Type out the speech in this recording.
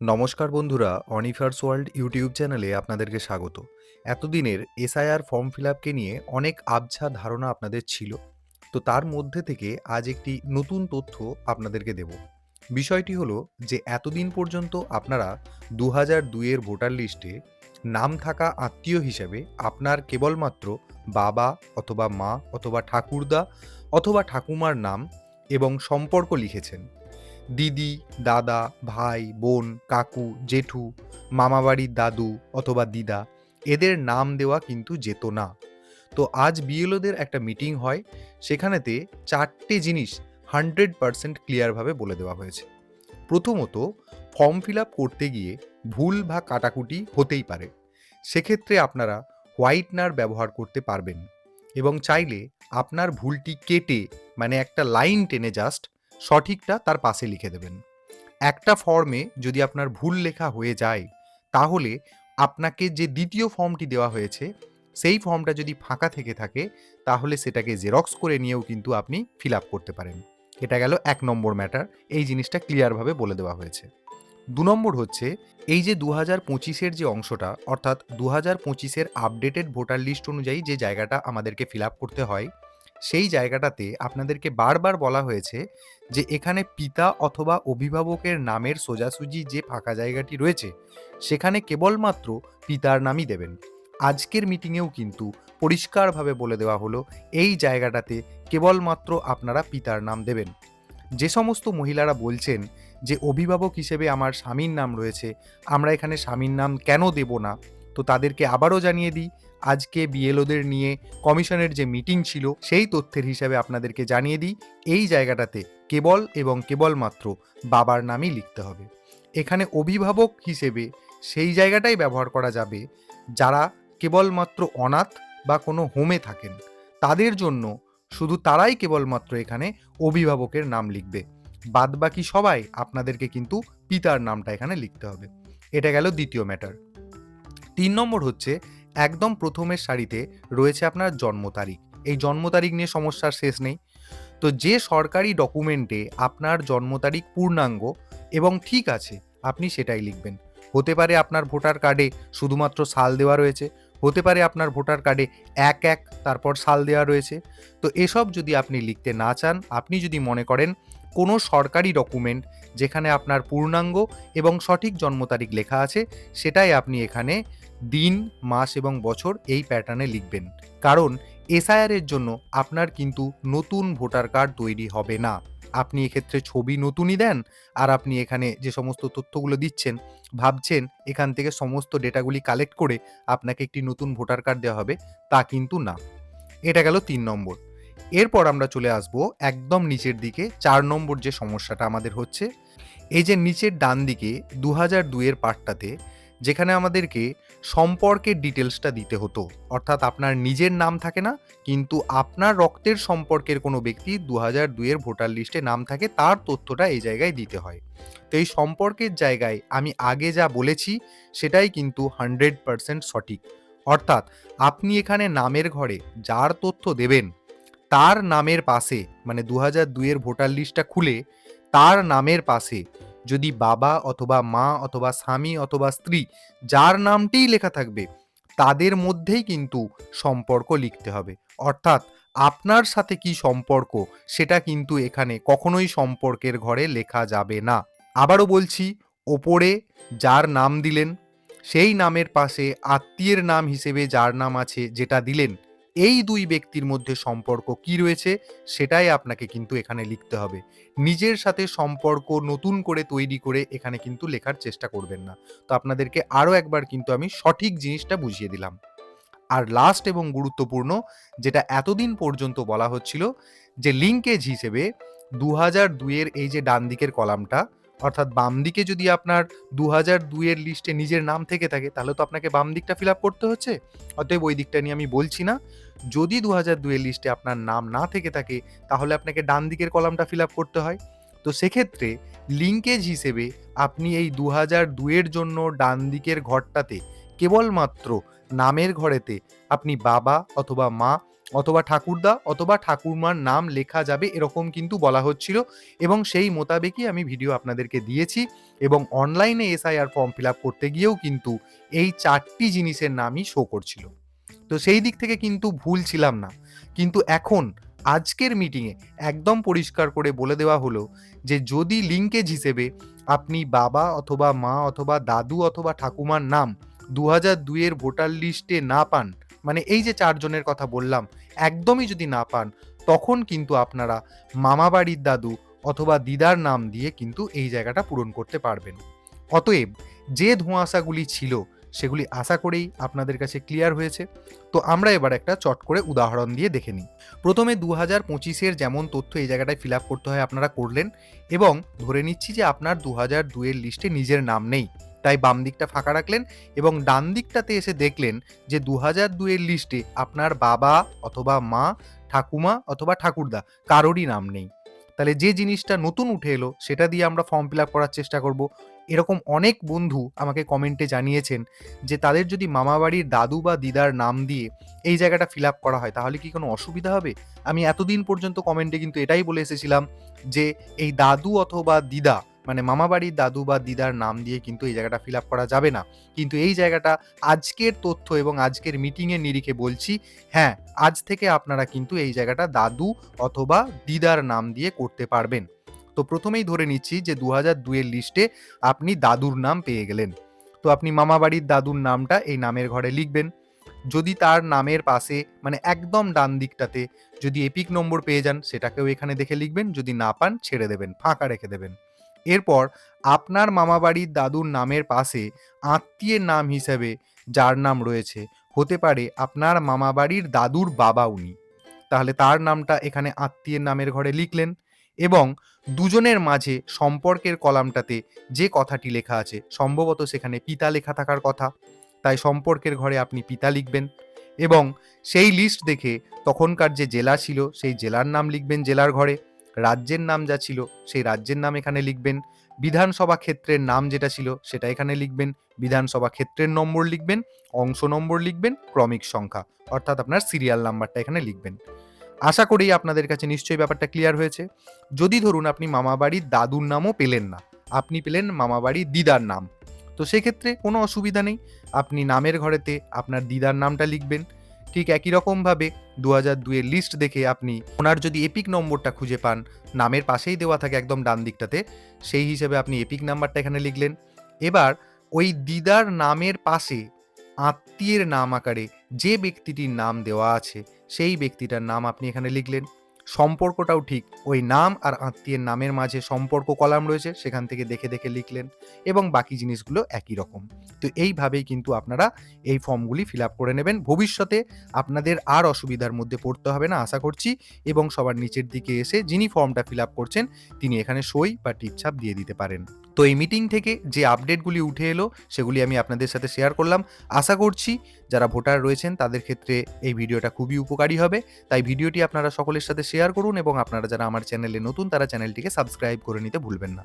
নমস্কার বন্ধুরা, অনিফার্স world YouTube চ্যানেলে আপনাদেরকে স্বাগত। এতদিনের এসআইআর ফর্ম ফিল আপকে নিয়ে অনেক আবছা ধারণা আপনাদের ছিল। তো তার মধ্যে থেকে আজ একটি নতুন তথ্য আপনাদেরকে দেব। বিষয়টি হলো যে এতদিন পর্যন্ত আপনারা দু হাজার দুইয়ের ভোটার লিস্টে নাম থাকা আত্মীয় হিসেবে আপনার কেবলমাত্র বাবা অথবা মা অথবা ঠাকুরদা অথবা ঠাকুমার নাম এবং সম্পর্ক লিখেছেন। দিদি, দাদা, ভাই, বোন, কাকু, জেঠু, মামাবাড়ির দাদু অথবা দিদা, এদের নাম দেওয়া কিন্তু যেত না। তো আজ বিএলওদের একটা মিটিং হয়, সেখানেতে চারটে জিনিস হান্ড্রেড পারসেন্ট ক্লিয়ারভাবে বলে দেওয়া হয়েছে। প্রথমত, ফর্ম ফিল আপ করতে গিয়ে ভুল বা কাটাকুটি হতেই পারে। সেক্ষেত্রে আপনারা হোয়াইটনার ব্যবহার করতে পারবেন এবং চাইলে আপনার ভুলটি কেটে মানে একটা লাইন টেনে জাস্ট সঠিকটা তার পাশে লিখে দেবেন। একটা ফর্মে যদি আপনার ভুল লেখা হয়ে যায়, তাহলে আপনাকে যে দ্বিতীয় ফর্মটি দেওয়া হয়েছে, সেই ফর্মটা যদি ফাঁকা থেকে থাকে, তাহলে সেটাকে জেরক্স করে নিয়েও কিন্তু আপনি ফিল আপ করতে পারেন। এটা গেল এক নম্বর ম্যাটার, এই জিনিসটা ক্লিয়ারভাবে বলে দেওয়া হয়েছে। দু নম্বর হচ্ছে, এই যে দু হাজার পঁচিশের যে অংশটা, অর্থাৎ দু হাজার পঁচিশের আপডেটেড ভোটার লিস্ট অনুযায়ী যে জায়গাটা আমাদেরকে ফিল আপ করতে হয় সেই জায়গাটাতে আপনাদেরকে বারবার বলা হয়েছে যে এখানে পিতা অথবা অভিভাবকের নামের সোজাসুজি যে ফাঁকা জায়গাটি রয়েছে, সেখানে কেবলমাত্র পিতার নামই দেবেন। আজকের মিটিংয়েও কিন্তু পরিষ্কারভাবে বলে দেওয়া হলো, এই জায়গাটাতে কেবলমাত্র আপনারা পিতার নাম দেবেন। যে সমস্ত মহিলারা বলছেন যে অভিভাবক হিসেবে আমার স্বামীর নাম রয়েছে, আমরা এখানে স্বামীর নাম কেন দেব না? তো তাদেরকে আবারও জানিয়ে দিই আজকে বিএলওদের নিয়ে কমিশনের যে মিটিং ছিল, সেই তথ্যের হিসাবে আপনাদেরকে জানিয়ে দিই, এই জায়গাটাতে কেবল এবং কেবলমাত্র বাবার নামই লিখতে হবে। এখানে অভিভাবক হিসেবে সেই জায়গাটাই ব্যবহার করা যাবে, যারা কেবলমাত্র অনাথ বা কোনো হোমে থাকেন। তাদের জন্য শুধু তারাই কেবলমাত্র এখানে অভিভাবকের নাম লিখবে। বাদবাকি সবাই আপনাদেরকে কিন্তু পিতার নামটা এখানে লিখতে হবে। এটা গেল দ্বিতীয় ম্যাটার। তিন নম্বর হচ্ছে একদম প্রথমের সারিতে রয়েছে আপনার জন্ম তারিখ। এই জন্ম তারিখ নিয়ে সমস্যার শেষ নেই। তো যে সরকারি ডকুমেন্টে আপনার জন্ম তারিখ, পূর্ণাঙ্গ এবং ঠিক আছে, আপনি সেটাই লিখবেন। হতে পারে আপনার ভোটার কার্ডে শুধুমাত্র সাল দেওয়া রয়েছে, হতে পারে আপনার ভোটার কার্ডে এক এক তারপর সাল দেওয়া রয়েছে। তো এসব যদি আপনি লিখতে না চান, আপনি যদি মনে করেন কোনো সরকারি ডকুমেন্ট যেখানে আপনার পূর্ণাঙ্গ এবং সঠিক জন্ম তারিখ লেখা আছে, সেটাই আপনি এখানে দিন, মাস এবং বছর এই প্যাটার্নে লিখবেন। কারণ এসআইআর এর জন্য আপনার কিন্তু নতুন ভোটার কার্ড তৈরি হবে না। আপনি এক্ষেত্রে ছবি নতুনই দেন আর আপনি এখানে যে সমস্ত তথ্যগুলো দিচ্ছেন, ভাবছেন এখান থেকে সমস্ত ডেটাগুলি কালেক্ট করে আপনাকে একটি নতুন ভোটার কার্ড দেওয়া হবে, তা কিন্তু না। এটা গেল তিন নম্বর। এরপর আমরা চলে আসব একদম নিচের দিকে, চার নম্বর যে সমস্যাটা আমাদের হচ্ছে, এই যে নিচের ডান দিকে দু হাজার দুইয়ের পার্টটাতে যেখানে আমাদেরকে সম্পর্কের ডিটেলসটা দিতে হতো। অর্থাৎ আপনার নিজের নাম থাকে না, কিন্তু আপনার রক্তের সম্পর্কের কোনো ব্যক্তি দু হাজার দুইয়ের ভোটার লিস্টে নাম থাকে, তার তথ্যটা এই জায়গায় দিতে হয়। তো এই সম্পর্কের জায়গায় আমি আগে যা বলেছি, সেটাই কিন্তু হান্ড্রেড পারসেন্ট সঠিক। অর্থাৎ আপনি এখানে নামের ঘরে যার তথ্য দেবেন, তার নামের পাশে মানে দু হাজার দুইয়ের ভোটার লিস্টটা খুলে, তার নামের পাশে যদি বাবা অথবা মা অথবা স্বামী অথবা স্ত্রী, যার নামটিই লেখা থাকবে, তাদের মধ্যেই কিন্তু সম্পর্ক লিখতে হবে। অর্থাৎ আপনার সাথে কি সম্পর্ক, সেটা কিন্তু এখানে কখনোই সম্পর্কের ঘরে লেখা যাবে না। আবারও বলছি, ওপরে যার নাম দিলেন, সেই নামের পাশে আত্মীয়ের নাম হিসেবে যার নাম আছে, যেটা দিলেন এই দুই ব্যক্তির মধ্যে সম্পর্ক কি রয়েছে সেটাই আপনাকে কিন্তু এখানে লিখতে হবে। নিজের সাথে সম্পর্ক নতুন করে তৈরি করে এখানে কিন্তু লেখার চেষ্টা করবেন না। তো আপনাদেরকে আরও একবার কিন্তু আমি সঠিক জিনিসটা বুঝিয়ে দিলাম। আর লাস্ট এবং গুরুত্বপূর্ণ যেটা এতদিন পর্যন্ত বলা হচ্ছিল যে লিঙ্কেজ হিসেবে দু হাজার দুইয়ের এই যে ডান দিকের কলামটা অর্থাৎ বাম দিকে যদি আপনার দু হাজার দুইয়ের লিস্টে নিজের নাম থেকে থাকে, তাহলে তো আপনাকে বাম দিকটা ফিল আপ করতে হচ্ছে। অতএব ওই দিকটা নিয়ে আমি বলছি না। যদি দু হাজার দুইয়ের লিস্টে আপনার নাম না থেকে থাকে, তাহলে আপনাকে ডান দিকের কলামটা ফিল আপ করতে হয়। তো সেক্ষেত্রে লিঙ্কেজ হিসেবে আপনি এই দু হাজার দুইয়ের জন্য ডান দিকের ঘরটাতে কেবলমাত্র নামের ঘরেতে আপনি বাবা অথবা মা অথবা ঠাকুরদা অথবা ঠাকুরমার নাম লেখা যাবে এরকম কিন্তু বলা হচ্ছিল এবং সেই মোতাবেকই আমি ভিডিও আপনাদেরকে দিয়েছি এবং অনলাইনে এসআইআর ফর্ম ফিল আপ করতে গিয়েও কিন্তু এই চারটি জিনিসের নামই শো করছিল। তো সেই দিক থেকে কিন্তু ভুল ছিলাম না। কিন্তু এখন আজকের মিটিংয়ে একদম পরিষ্কার করে বলে দেওয়া হলো যে যদি লিঙ্কেজ হিসেবে আপনি বাবা অথবা মা অথবা দাদু অথবা ঠাকুমার নাম দু হাজার দুইয়ের ভোটার লিস্টে না পান মানে এই যে চারজনের কথা বললাম, একদমই যদি না পান, তখন কিন্তু আপনারা মামা বাড়ির দাদু অথবা দিদার নাম দিয়ে কিন্তু এই জায়গাটা পূরণ করতে পারবেন। অতএব যে ধোঁয়াশাগুলি ছিল, সেগুলি আশা করেই আপনাদের কাছে ক্লিয়ার হয়েছে। তো আমরা এবার একটা চট করে উদাহরণ দিয়ে দেখে নিই। প্রথমে দু হাজার পঁচিশের যেমন তথ্য এই জায়গাটায় ফিল আপ করতে হয় আপনারা করলেন এবং ধরে নিচ্ছি যে আপনার দু হাজার দুইয়ের লিস্টে নিজের নাম নেই। তাই বাম দিকটা ফাঁকা রাখলেন এবং ডান দিকটাতে এসে দেখলেন যে দু হাজার দুয়ের লিস্টে আপনার বাবা অথবা মা, ঠাকুমা অথবা ঠাকুরদা কারোরই নাম নেই। তাহলে যে জিনিসটা নতুন উঠে এলো সেটা দিয়ে আমরা ফর্ম ফিল আপ করার চেষ্টা করব। এরকম অনেক বন্ধু আমাকে কমেন্টে জানিয়েছেন যে তাদের যদি মামাবাড়ির দাদু বা দিদার নাম দিয়ে এই জায়গাটা ফিল আপ করা হয় তাহলে কি কোনো অসুবিধা হবে? আমি এতদিন পর্যন্ত কমেন্টে কিন্তু এটাই বলে এসেছিলাম যে এই দাদু অথবা দিদা মানে মামাবাড়ির দাদু বা দিদার নাম দিয়ে কিন্তু এই জায়গাটা ফিল আপ করা যাবে না। কিন্তু এই জায়গাটা আজকের তথ্য এবং আজকের মিটিংয়ের নিরিখে বলছি হ্যাঁ আজ থেকে আপনারা কিন্তু এই জায়গাটা দাদু অথবা দিদার নাম দিয়ে করতে পারবেন। তো প্রথমেই ধরে নিচ্ছি যে দু হাজার দুইয়ের লিস্টে আপনি দাদুর নাম পেয়ে গেলেন। তো আপনি মামাবাড়ির দাদুর নামটা এই নামের ঘরে লিখবেন। যদি তার নামের পাশে মানে একদম ডান দিকটাতে যদি এপিক নম্বর পেয়ে যান, সেটাকেও এখানে দেখে লিখবেন। যদি না পান, ছেড়ে দেবেন, ফাঁকা রেখে দেবেন। এরপর আপনার মামাবাড়ির দাদুর নামের পাশে আত্মীয়ের নাম হিসেবে যার নাম রয়েছে, হতে পারে আপনার মামাবাড়ির দাদুর বাবা উনি। তাহলে তার নামটা এখানে আত্মীয়ের নামের ঘরে লিখলেন এবং দুজনের মাঝে সম্পর্কের কলামটাতে যে কথাটি লেখা আছে, সম্ভবত সেখানে পিতা লেখা থাকার কথা, তাই সম্পর্কের ঘরে আপনি পিতা লিখবেন এবং সেই লিস্ট দেখে তখনকার যে জেলা ছিল, সেই জেলার নাম লিখবেন জেলার ঘরে। রাজ্যের নাম যা ছিল, সেই রাজ্যের নাম এখানে লিখবেন। বিধানসভা ক্ষেত্রের নাম যেটা ছিল, সেটা এখানে লিখবেন। বিধানসভা ক্ষেত্রের নম্বর লিখবেন, অংশ নম্বর লিখবেন, ক্রমিক সংখ্যা, অর্থাৎ আপনার সিরিয়াল নাম্বারটা এখানে লিখবেন। আশা করি আপনাদের কাছে নিশ্চয়ই ব্যাপারটা ক্লিয়ার হয়েছে। যদি ধরুন আপনি মামাবাড়ির দাদুর নামও পেলেন না, আপনি পেলেন মামাবাড়ি দিদার নাম। তো সেক্ষেত্রে কোনো অসুবিধা নেই, আপনি নামের ঘরেতে আপনার দিদার নামটা লিখবেন। ঠিক একই রকমভাবে দু হাজার দুয়ের লিস্ট দেখে আপনি ওনার যদি এপিক নম্বরটা খুঁজে পান, নামের পাশেই দেওয়া থাকে একদম ডান দিকটাতে, সেই হিসেবে আপনি এপিক নাম্বারটা এখানে লিখলেন। এবার ওই দিদার নামের পাশে আত্মীয়ের নাম আকারে যে ব্যক্তিটির নাম দেওয়া আছে, সেই ব্যক্তিটার নাম আপনি এখানে লিখলেন। সম্পর্কটাও ঠিক। ওই নাম আর আত্মীয়ের নামের মাঝে সম্পর্ক কলাম রয়েছে, সেখান থেকে দেখে দেখে লিখলেন এবং বাকি জিনিসগুলো একই রকম। তো এইভাবেই কিন্তু আপনারা এই ফর্মগুলি ফিল আপ করে নেবেন। ভবিষ্যতে আপনাদের আর অসুবিধার মধ্যে পড়তে হবে না, আশা করছি। এবং সবার নিচের দিকে এসে যিনি ফর্মটা ফিল আপ করছেন, তিনি এখানে সই বা টিপছাপ দিয়ে দিতে পারেন। তো এই মিটিং থেকে যে আপডেটগুলি উঠে এলো, সেগুলি আমি আপনাদের সাথে শেয়ার করলাম। আশা করছি যারা ভোটার রয়েছেন, তাদের ক্ষেত্রে এই ভিডিওটা খুবই উপকারী হবে। তাই ভিডিওটি আপনারা সকলের সাথে শেয়ার করুন এবং আপনারা যারা আমার চ্যানেলে নতুন, তারা চ্যানেলটিকে সাবস্ক্রাইব করে নিতে ভুলবেন না।